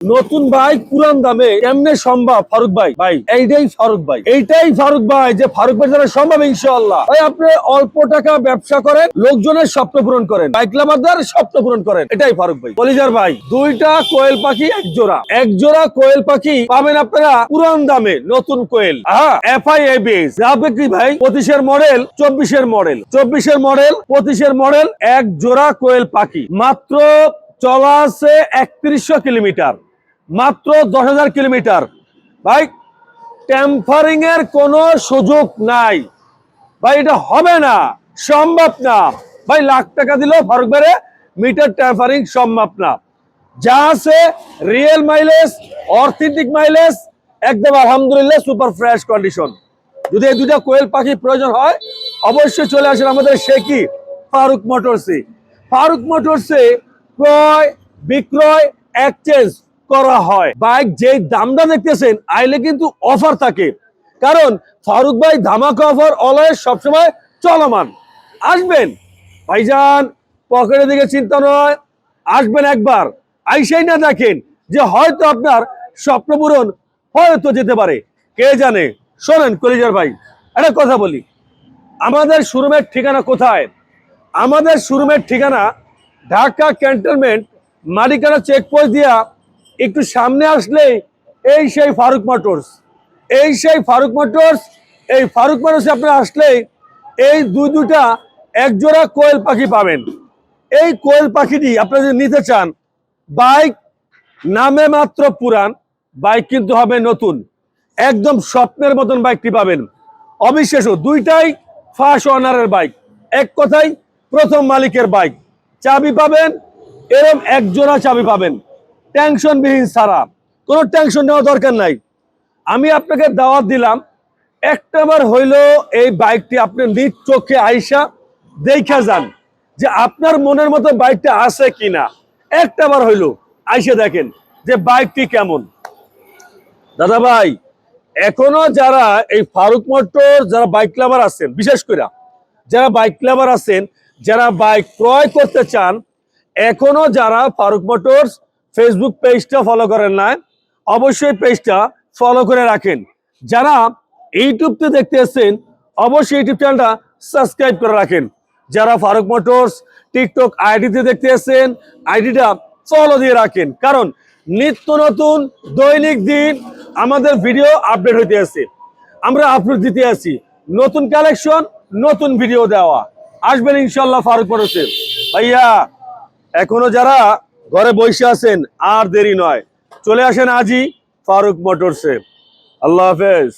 নতুন ভাই পুরান দামে কেমনে সম্ভব? ফারুক ভাই ভাই, এইটাই ফারুক ভাই। এইটাই ফারুক ভাই যে ফারুক ভাই দ্বারা সম্ভব, ইনশাআল্লাহ। ভাই, আপনি অল্প টাকা ব্যবসা করেন, লোকজনের স্বপ্ন পূরণ করেন। বাইক লাভারদের স্বপ্ন পূরণ করেন। এটাই ফারুক ভাই। কলিজার ভাই, দুইটা কোয়েল পাখি, এক জোড়া। এক জোড়া কোয়েল পাখি পাবেন আপনারা পুরান দামে নতুন কোয়েল। হ্যাঁ এফআই এবিএস। যা বিক্রি ভাই, পঁচিশের মডেল, চব্বিশের মডেল। চব্বিশের মডেল, পঁচিশের মডেল, এক জোড়া কোয়েল পাখি। মাত্র চলা আছে একত্রিশশো কিলোমিটার। মাত্র দশ হাজার কিলোমিটার। ভাই টেম্পারিং এর কোনো সুযোগ নাই। ভাই, এটা হবে না, সম্ভব না। ভাই, লাখ টাকা দিলেও ফারুক বেড়ে মিটার টেম্পারিং সম্ভব না। যা আছে রিয়েল মাইলেজ অর্থেটিক মাইলেজ একদম আলহামদুলিল্লাহ সুপার ফ্রেশ কন্ডিশন যদি এই দুটা কোয়েল পাখি প্রয়োজন হয়, অবশ্যই চলে আসেন আমাদের শেকি ফারুক মোটরসে। ফারুক মোটরসে ক্রয়, বিক্রয় এক্সচেঞ্জ করা হয়। বাইক যেই দামটা দেখতেছেন, আইলে কিন্তু অফার থাকে। কারণ ফারুক ভাই ধামাকা অফার অলয়েজ সবসময় চলমান। আসবেন। ভাইজান, পকেটের দিকে চিন্তা নয়। আসবেন একবার। আইসাই না দেখেন যে হয়তো আপনার স্বপ্ন পূরণ হয়তো যেতে পারে। কে জানে? শোনেন কলিজার ভাই, একটা কথা বলি। আমাদের শোরুমের ঠিকানা কোথায়? আমাদের শোরুমের ঠিকানা ঢাকা ক্যান্টনমেন্ট মালিকানা চেকপোস্ট দিয়া একটু সামনে আসলেই এই সেই ফারুক মোটরস। এই সেই ফারুক মোটরস, এই ফারুক মোটরসে আপনারা আসলেই এই দুই দুটা একজোড়া কোয়েল পাখি পাবেন। এই কোয়েল পাখিটি আপনারা যদি নিতে চান, বাইক নামে মাত্র পুরান, বাইক কিন্তু হবে নতুন। একদম স্বপ্নের মতন বাইকটি পাবেন। অবিশ্বাস্য, দুইটাই ফার্স্ট ওনারের বাইক। এক কথাই প্রথম মালিকের বাইক। চাবি পাবেন, এরম এক জোড়া চাবি পাবেন। টেনশনবিহীন ছাড়া কোনো টেনশন নেওয়া দরকার নাই। আমি আপনাকে দাওয়াত দিলাম একটা একটাবার হইল এই বাইকটি আপনি নিজ চোখে আইসা দেখা যান যে আপনার মনের মতো বাইকটা আছে কিনা। একটাবার হইল আইসা দেখেন যে বাইকটি কেমন। দাদা ভাই, এখনও যারা এই ফারুক মোটর, যারা বাইক লাভার আছেন, বিশেষ করে যারা বাইক লাভার আছেন, যারা বাইক ক্রয় করতে চান, এখনও যারা ফারুক মোটরস ফেসবুক পেজটা ফলো করেন না, অবশ্যই পেজটা ফলো করে রাখেন। যারা ইউটিউবতে দেখতে এসেছেন, অবশ্যই ইউটিউব চ্যানেলটা সাবস্ক্রাইব করে রাখেন। যারা ফারুক মোটরস টিকটক আইডিতে দেখতে এসেছেন আইডিটা ফলো দিয়ে রাখেন। কারণ নিত্য নতুন দৈনিক দিন আমাদের ভিডিও আপডেট হইতে আছে। আমরা আপলোড দিতে আছি। নতুন কালেকশন নতুন ভিডিও দেওয়া। আসবেন ইনশাল্লাহ ফারুক মোটরসে ভাইয়া, এখনও যারা ঘরে বসে আছেন আর দেরি নয়। চলে আসেন আজই ফারুক মোটরসে। আল্লাহ হাফেজ।